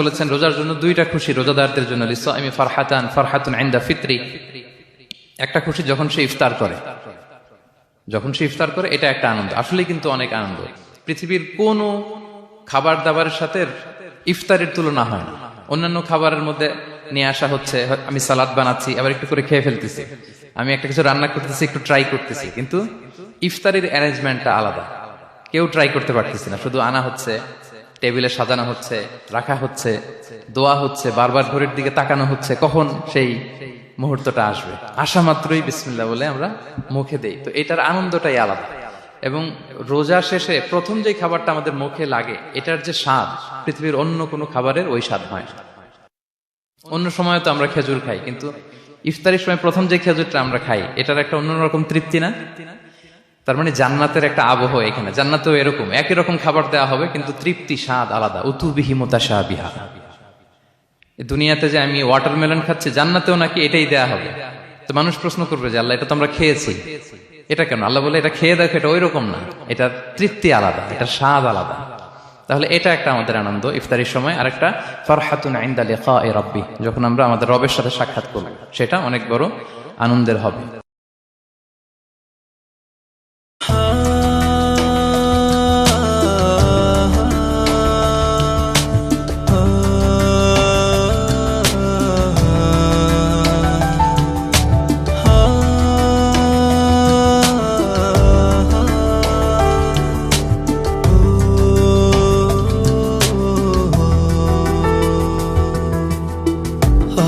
বলেছেন, রোজার জন্য দুইটা খুশি রোজাদারদের জন্য ফারহাতান, ফারহাতুন আইন্দা ফিত্রি। একটা খুশি যখন সে ইফতার করে, যখন সে ইফতার করে, এটা একটা আনন্দ। আসলে কিন্তু অনেক আনন্দ। পৃথিবীর খাবার দাবারের সাথে ইফতারের তুলনা হয় না। অন্যান্য খাবারের মধ্যে নিয়ে আসা হচ্ছে, আমি সালাদ বানাচ্ছি, আবার একটু করে খেয়ে ফেলতেছি। আমি একটা কিছু রান্না করতেছি, একটু ট্রাই করতেছি, কিন্তু ইফতারের অ্যারেঞ্জমেন্টটা আলাদা। কেউ ট্রাই করতে পারতেছি না। শুধু আনা হচ্ছে টেবিলে সাজানো হচ্ছে, রাখা হচ্ছে, দোয়া হচ্ছে, বারবার ঘড়ির দিকে তাকানো হচ্ছে, কখন সেই মুহূর্তটা আসবে? আসা মাত্রই বিসমিল্লা বলে আমরা মুখে দেই। তো এটার আনন্দটাই আলাদা। এবং রোজা শেষে প্রথম যে খাবারটা আমাদের মুখে লাগে, এটার যে স্বাদ, পৃথিবীর অন্য কোনো খাবারের ওই স্বাদ হয়। অন্য সময় তো আমরা খেজুর খাই, কিন্তু ইফতারির সময় প্রথম যে খেজুরটা আমরা খাই, এটার একটা অন্যরকম তৃপ্তি না? তার মানে জান্নাতের একটা আবহ এখানে। জান্নাতেও এরকম। একই রকম খাবার দেওয়া হবে, কিন্তু তৃপ্তি স্বাদ আলাদা। উতু বিহিমতা শাহ দুনিয়াতে যে আমি ওয়াটারমেলন খাচ্ছি, জান্নাতেও নাকি এটাই দেয়া হবে। তো মানুষ প্রশ্ন করবে যে, আল্লাহ, এটা তো আমরা খেয়েছি। এটা কেন? আল্লাহ বলে, এটা খেয়ে দেখো, এটা ওই রকম না। এটা তৃপ্তি আলাদা, এটা স্বাদ আলাদা। তাহলে এটা একটা আমাদের আনন্দ, ইফতারির সময়। আরেকটা, ফরহাতুন আইন্দা লিকা এ রব্বি। যখন আমরা আমাদের রবের সাথে সাক্ষাৎ করব, সেটা অনেক বড় আনন্দের হবে।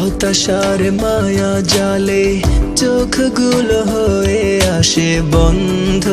হতাশার মায়া জালে চোখগুলো হয়ে আসে বন্ধ।